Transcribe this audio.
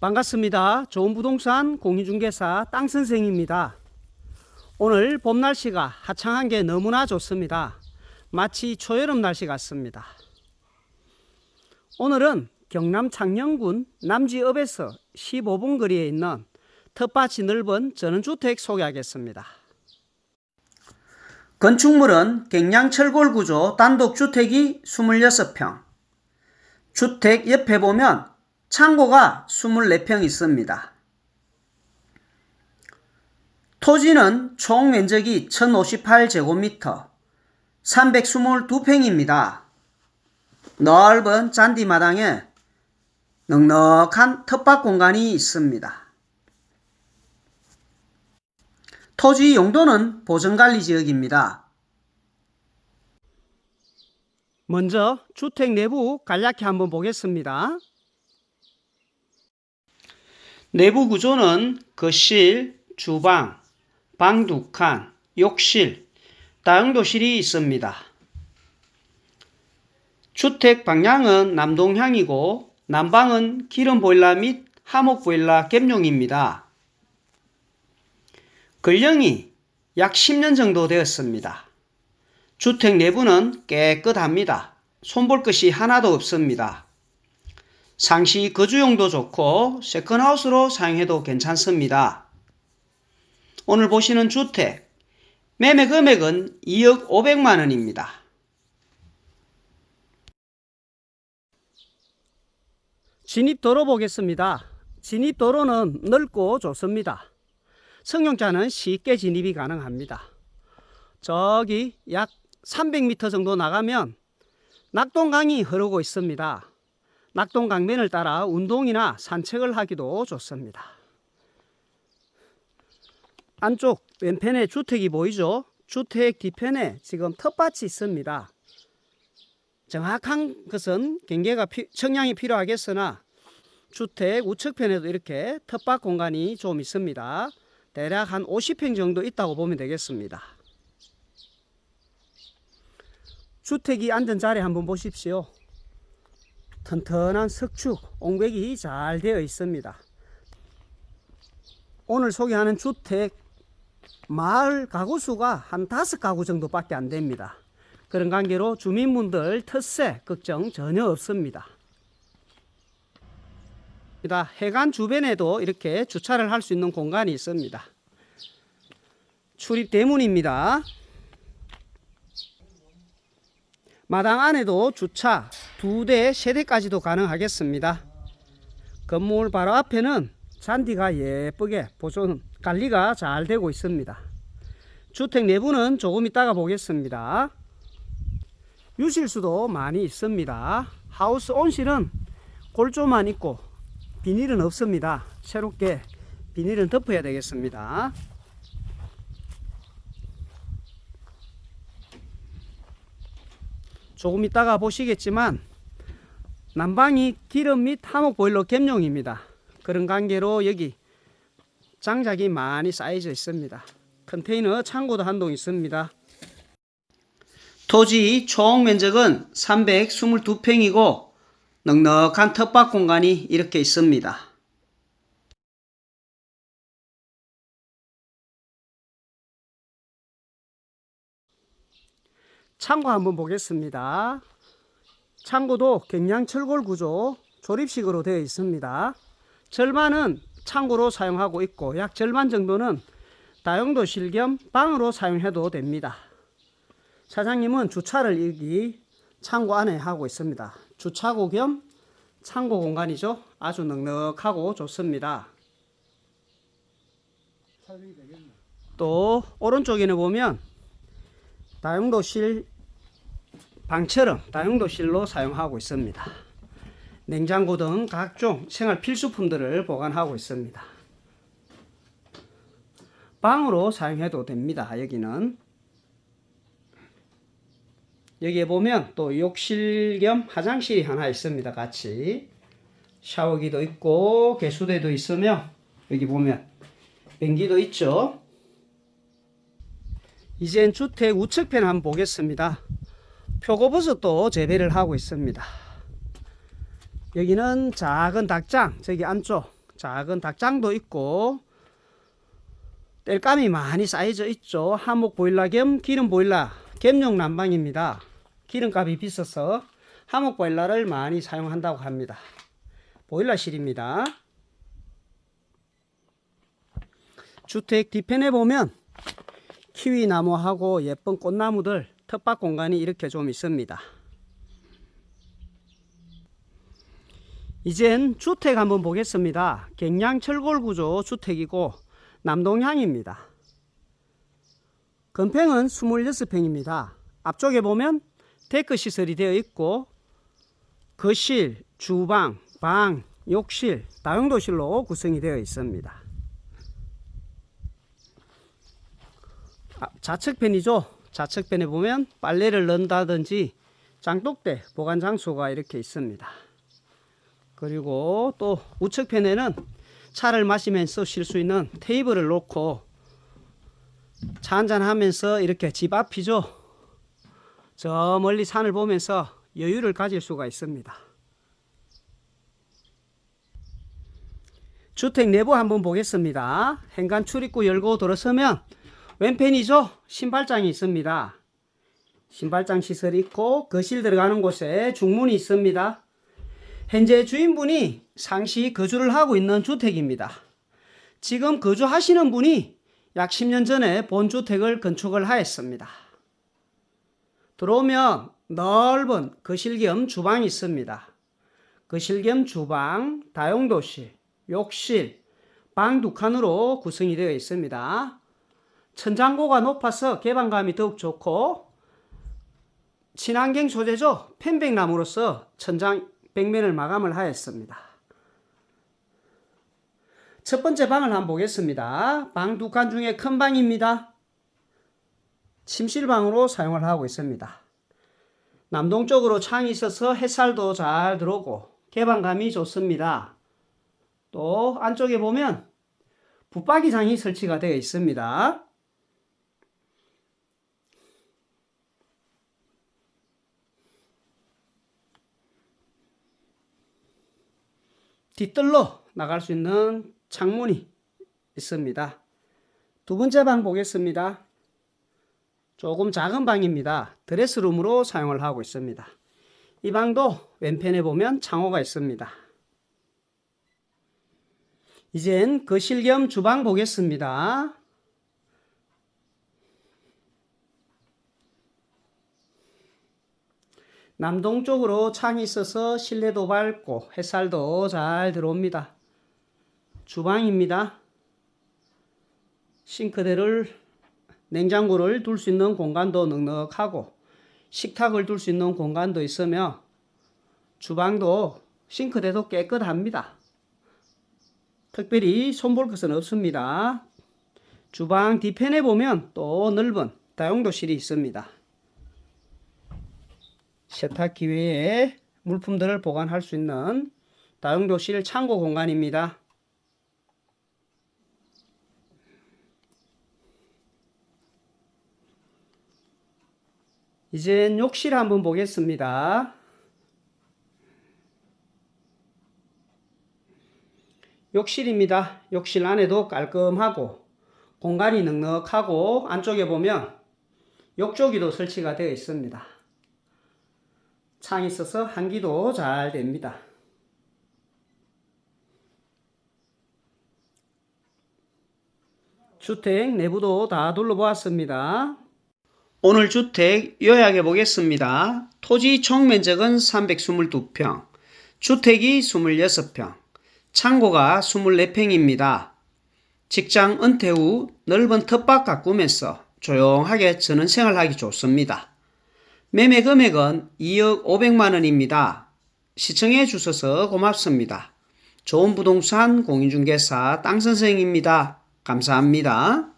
반갑습니다. 좋은 부동산 공인중개사 땅선생입니다. 오늘 봄 날씨가 화창한 게 너무나 좋습니다. 마치 초여름 날씨 같습니다. 오늘은 경남 창녕군 남지읍에서 15분 거리에 있는 텃밭이 넓은 전원주택 소개하겠습니다. 건축물은 갱량철골 구조 단독주택이 26평. 주택 옆에 보면 창고가 24평 있습니다. 토지는 총 면적이 1058제곱미터, 322평입니다. 넓은 잔디마당에 넉넉한 텃밭 공간이 있습니다. 토지 용도는 보전관리 지역입니다. 먼저 주택 내부 간략히 한번 보겠습니다. 내부 구조는 거실, 주방, 방 두 칸, 욕실, 다용도실이 있습니다. 주택 방향은 남동향이고 남방은 기름 보일러 및 하목 보일러 兼용입니다. 근령이 약 10년 정도 되었습니다. 주택 내부는 깨끗합니다. 손볼 것이 하나도 없습니다. 상시 거주용도 좋고 세컨하우스로 사용해도 괜찮습니다. 오늘 보시는 주택 매매 금액은 2억 500만 원입니다. 진입도로 보겠습니다. 진입도로는 넓고 좋습니다. 승용차는 쉽게 진입이 가능합니다. 저기 약 300m 정도 나가면 낙동강이 흐르고 있습니다. 낙동 강변을 따라 운동이나 산책을 하기도 좋습니다. 안쪽 왼편에 주택이 보이죠? 주택 뒤편에 지금 텃밭이 있습니다. 정확한 것은 경계가 피, 청량이 필요하겠으나 주택 우측편에도 이렇게 텃밭 공간이 좀 있습니다. 대략 한 50평 정도 있다고 보면 되겠습니다. 주택이 앉은 자리 한번 보십시오. 튼튼한 석축, 옹백이 잘 되어 있습니다. 오늘 소개하는 주택 마을 가구 수가 한 다섯 가구 정도밖에 안 됩니다. 그런 관계로 주민분들 텃세 걱정 전혀 없습니다. 해관 주변에도 이렇게 주차를 할 수 있는 공간이 있습니다. 출입 대문입니다. 마당 안에도 주차 두 대, 세 대까지도 가능하겠습니다. 건물 바로 앞에는 잔디가 예쁘게 보존 관리가 잘 되고 있습니다. 주택 내부는 조금 이따가 보겠습니다. 유실수도 많이 있습니다. 하우스 온실은 골조만 있고 비닐은 없습니다. 새롭게 비닐은 덮어야 되겠습니다. 조금 이따가 보시겠지만 난방이 기름 및 화목 보일러 兼용입니다. 그런 관계로 여기 장작이 많이 쌓여져 있습니다. 컨테이너 창고도 한동 있습니다. 토지 총 면적은 322평이고 넉넉한 텃밭 공간이 이렇게 있습니다. 창고 한번 보겠습니다. 창고도 경량철골 구조 조립식으로 되어 있습니다. 절반은 창고로 사용하고 있고 약 절반 정도는 다용도실 겸 방으로 사용해도 됩니다. 사장님은 주차를 여기 창고 안에 하고 있습니다. 주차고 겸 창고 공간이죠. 아주 넉넉하고 좋습니다. 또 오른쪽에는 보면 다용도실 방처럼 다용도실로 사용하고 있습니다. 냉장고 등 각종 생활 필수품들을 보관하고 있습니다. 방으로 사용해도 됩니다. 여기는 여기에 보면 또 욕실 겸 화장실이 하나 있습니다. 같이 샤워기도 있고 개수대도 있으며 여기 보면 변기도 있죠. 이젠 주택 우측편 한번 보겠습니다. 표고버섯도 재배를 하고 있습니다. 여기는 작은 닭장, 저기 안쪽 작은 닭장도 있고 땔감이 많이 쌓여져 있죠. 하목 보일러 겸 기름 보일러 겸용 난방입니다. 기름값이 비싸서 하목 보일러를 많이 사용한다고 합니다. 보일러실입니다. 주택 뒤편에 보면 키위 나무하고 예쁜 꽃나무들 텃밭 공간이 이렇게 좀 있습니다. 이젠 주택 한번 보겠습니다. 갱양 철골 구조 주택이고 남동향입니다. 건평은 26평입니다. 앞쪽에 보면 데크 시설이 되어 있고 거실, 주방, 방, 욕실, 다용도실로 구성이 되어 있습니다. 아, 좌측편이죠. 좌측편에 보면 빨래를 넣는다든지 장독대 보관 장소가 이렇게 있습니다. 그리고 또 우측편에는 차를 마시면서 쉴 수 있는 테이블을 놓고 차 한잔 하면서 이렇게 집 앞이죠. 저 멀리 산을 보면서 여유를 가질 수가 있습니다. 주택 내부 한번 보겠습니다. 현관 출입구 열고 들어서면 왼편이죠. 신발장이 있습니다. 신발장 시설이 있고 거실 들어가는 곳에 중문이 있습니다. 현재 주인분이 상시 거주를 하고 있는 주택입니다. 지금 거주하시는 분이 약 10년 전에 본주택을 건축을 하였습니다. 들어오면 넓은 거실 겸 주방이 있습니다. 거실 겸 주방, 다용도실, 욕실, 방 두 칸으로 구성이 되어 있습니다. 천장고가 높아서 개방감이 더욱 좋고 친환경 소재죠. 편백나무로서 천장 벽면을 마감을 하였습니다. 첫 번째 방을 한번 보겠습니다. 방 두 칸 중에 큰 방입니다. 침실방으로 사용을 하고 있습니다. 남동쪽으로 창이 있어서 햇살도 잘 들어오고 개방감이 좋습니다. 또 안쪽에 보면 붙박이장이 설치가 되어 있습니다. 뒷뜰로 나갈 수 있는 창문이 있습니다. 두 번째 방 보겠습니다. 조금 작은 방입니다. 드레스룸으로 사용을 하고 있습니다. 이 방도 왼편에 보면 창호가 있습니다. 이젠 거실 겸 주방 보겠습니다. 남동쪽으로 창이 있어서 실내도 밝고 햇살도 잘 들어옵니다. 주방입니다. 싱크대를 냉장고를 둘 수 있는 공간도 넉넉하고 식탁을 둘 수 있는 공간도 있으며 주방도 싱크대도 깨끗합니다. 특별히 손볼 것은 없습니다. 주방 뒤편에 보면 또 넓은 다용도실이 있습니다. 세탁기 외에 물품들을 보관할 수 있는 다용도실 창고 공간입니다. 이제 욕실 한번 보겠습니다. 욕실입니다. 욕실 안에도 깔끔하고 공간이 넉넉하고 안쪽에 보면 욕조기도 설치가 되어 있습니다. 창이 있어서 환기도 잘 됩니다. 주택 내부도 다 둘러보았습니다. 오늘 주택 요약해 보겠습니다. 토지 총 면적은 322평, 주택이 26평, 창고가 24평입니다. 직장 은퇴 후 넓은 텃밭 가꾸면서 조용하게 저는 생활하기 좋습니다. 매매 금액은 2억 500만 원입니다. 시청해 주셔서 고맙습니다. 좋은 부동산 공인중개사 땅선생입니다. 감사합니다.